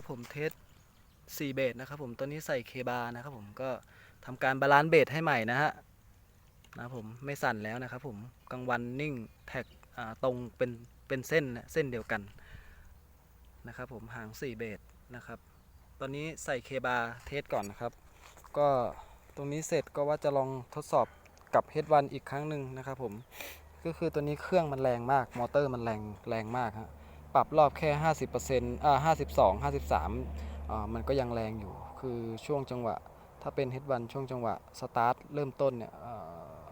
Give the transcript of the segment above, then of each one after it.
ครับผมเทส4เบสนะครับผมตัวนี้ใส่เคบานะครับผมก็ทำการบาลานซ์เบสให้ใหม่นะฮะนะครับผมไม่สั่นแล้วนะครับผมกลางวันนิ่งแท็กตรงเป็นเป็นเส้นเส้นเดียวกันนะครับผมหาง 4 เบสนะครับ ตอนนี้ใส่เคบาเทสก่อนนะครับ ก็ตรงนี้เสร็จก็ว่าจะลองทดสอบกับ H1 อีกครั้งหนึ่งนะครับผมก็คือตัวนี้เครื่องมันแรงมาก มอเตอร์มันแรงแรงมากฮะ ปรับรอบแค่ 50%อ่า52 53อ่ามันก็ยังแรงอยู่ คือช่วงจังหวะ ถ้าเป็น H1 ช่วงจังหวะสตาร์ทเริ่มต้นเนี่ยอ่อ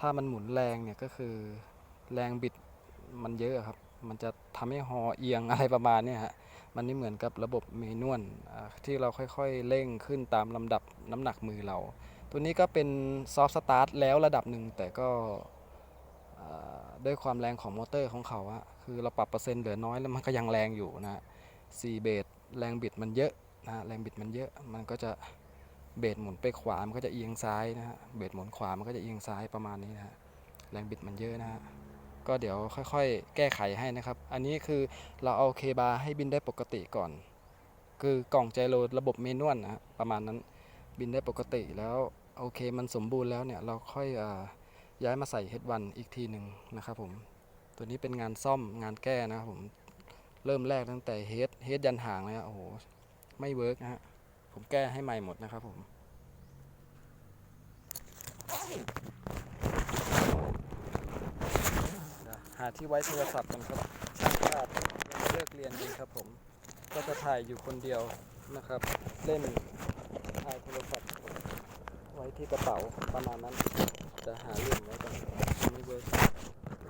ถ้ามันหมุนแรงเนี่ยก็คือแรงบิดมันเยอะครับ มันจะทำให้ฮอเอียงอะไรประมาณเนี้ฮะ มันไม่เหมือนกับระบบเมนวลอ่าที่เราค่อยๆเร่งขึ้นตามลำดับน้ำหนักมือเรา ตัวนี้ก็เป็นซอฟต์สตาร์ทแล้วระดับหนึ่งแต่ก็ ด้วยความแรงของมอเตอร์ของเขาอะคือเราปรับเปอร์เซ็นต์เหลือน้อยแล้วมันก็ยังแรงอยู่นะฮะ4เบสแรงบิดมันเยอะนะฮะแรงบิดมันเยอะมันก็จะเบสหมุนไปขวา มันก็จะเอียงซ้ายนะฮะเบสหมุนขวา มันก็จะเอียงซ้ายประมาณนี้นะฮะแรงบิดมันเยอะนะฮะก็เดี๋ยวค่อยๆ แก้ไขให้นะครับ อันนี้คือเราเอาเคบาให้บินได้ปกติก่อน คือกล่องไจโรระบบเมนวลนะฮะประมาณนั้นบินได้ปกติแล้วโอเคมันสมบูรณ์แล้วเนี่ยเราค่อยอา ย้ายมาใส่ H1 อีกทีหนึ่งนะครับผม ตัวนี้เป็นงานซ่อมงานแก้นะครับผม เริ่มแรกตั้งแต่เฮดเฮดยันหางเลยฮะโอ้โห ไม่เวิร์กนะฮะ ผมแก้ให้ใหม่หมดนะครับผมหาที่ไว้โทรศัพท์กันครับช่างภาพเลิกเรียนดีครับผม ก็จะถ่ายอยู่คนเดียวนะครับ เล่นถ่ายโทรศัพท์ไว้ที่กระเป๋าประมาณนั้น จะหาเรื่องไว้ก่อนม่เวอร์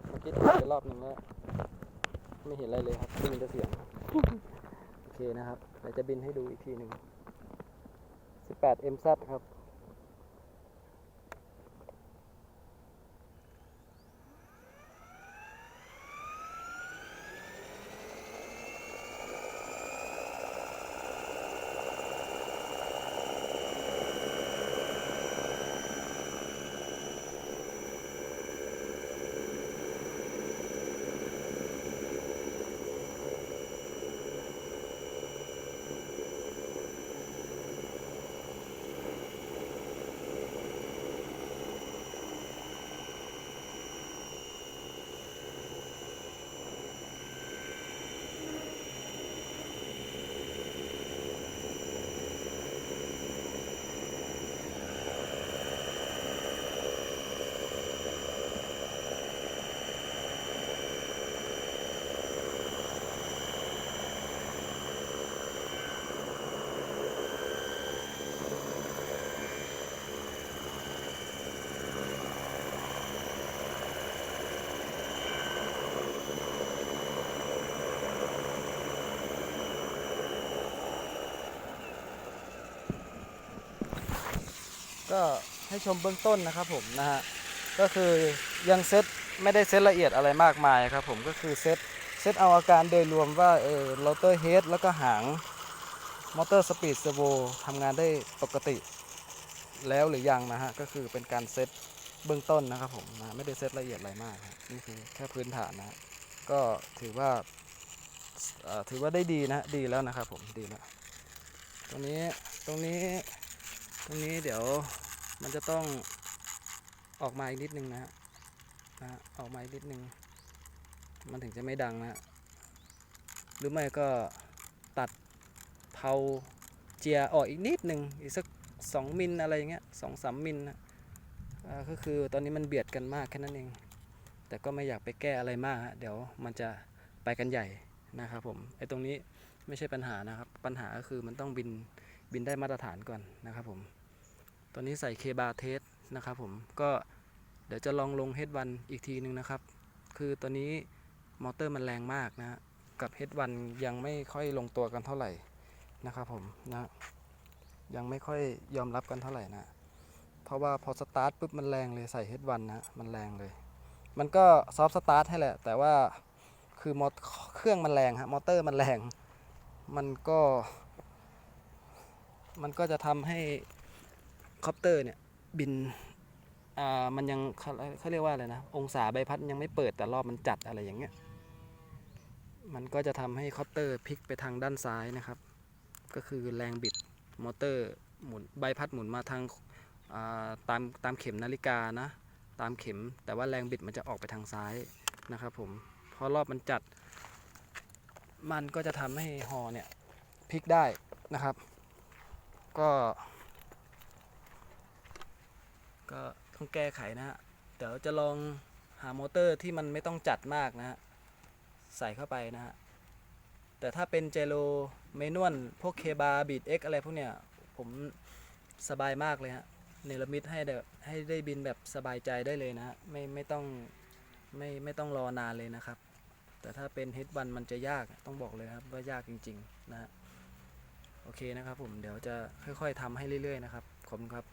เมื่อกี้ถ่ายไปรอบหนึ่งแล้วไม่เห็นอะไรเลยครับได้ยินแต่เสียง โอเคนะครับเดี๋ยวจะบินให้ดูอีกทีหนึ่ง 18 MZ ครับ ก็ให้ชมเบื้องต้นนะครับผมนะฮะก็คือยังเซตไม่ได้เซตละเอียดอะไรมากมายครับผมก็คือเซตเซตเอาอาการโดยรวมว่าเออโรเตอร์เฮดแล้วก็หางมอเตอร์สปีดเซอร์โวทำงานได้ปกติแล้วหรือยังนะฮะก็คือเป็นการเซตเบื้องต้นนะครับผมนะไม่ได้เซตละเอียดอะไรมากนี่คือแค่พื้นฐานนะก็ถือว่าถือว่าได้ดีนะดีแล้วนะครับผมดีแล้วตรงนี้ตรงนี้ รงนี้เดี๋ยวมันจะต้องออกมาอีกนิดนึงนะฮะนะออกมาอีกนิดนึง มันถึงจะไม่ดังนะหรือไม่ก็ตัดเผาเจียออกอีกนิดนึงอีกสักสองมิลอะไรอย่างเงี้ยสองสามมิลนะก็คือตอนนี้มันเบียดกันมากแค่นั้นเอง แต่ก็ไม่อยากไปแก้อะไรมากฮะเดี๋ยวมันจะไปกันใหญ่นะครับผมไอ้ตรงนี้ไม่ใช่ปัญหานะครับ ปัญหาก็คือมันต้องบินบินได้มาตรฐานก่อนนะครับผม ตอนนี้ใส่เคบาเทสนะครับผมก็เดี๋ยวจะลองลง H1 อีกทีนึงนะครับ คือตัวนี้มอเตอร์มันแรงมากนะกับ H1 ยังไม่ค่อยลงตัวกันเท่าไหร่นะครับผมนะยังไม่ค่อยยอมรับกันเท่าไหร่นะเพราะว่าพอสตาร์ทปุ๊บมันแรงเลยใส่ H1 นะมันแรงเลย มันก็ซอฟต์สตาร์ทให้แหละ แต่ว่าคือมอเครื่องมันแรงฮะมอเตอร์มันแรง มันก็ มันก็จะทำให้ คอปเตอร์เนี่ยบินอ่ามันยังเขาเขาเรียกว่าอะไรนะ องศาใบพัดยังไม่เปิดแต่รอบมันจัดอะไรอย่างเงี้ยมันก็จะทำให้คอปเตอร์พลิกไปทางด้านซ้ายนะครับ ก็คือแรงบิดมอเตอร์หมุนใบพัดหมุนมาทางอ่าตามตามเข็มนาฬิกานะ ตามเข็มแต่ว่าแรงบิดมันจะออกไปทางซ้ายนะครับผมเพราะรอบมันจัด มันก็จะทำให้ฮอเนี่ยพลิกได้นะครับ ก็ ก็ต้องแก้ไขนะฮะเดี๋ยวจะลองหามอเตอร์ที่มันไม่ต้องจัดมากนะฮะใส่เข้าไปนะฮะแต่ถ้าเป็นเจโ o เมนวลพวกเคบาบีดเอ็กอะไรพวกเนี้ยผมสบายมากเลยฮะเนรมิตให้แบบให้ได้บินแบบสบายใจได้เลยนะฮะไม่ไม่ต้องไม่ไม่ต้องรอนานเลยนะครับ แต่ถ้าเป็น H1 มันจะยากต้องบอกเลยครับว่ายากจริง ๆ นะฮะโอเคนะครับผมเดี๋ยวจะค่อยๆทำให้เรื่อยๆนะครับขอบคุณครับ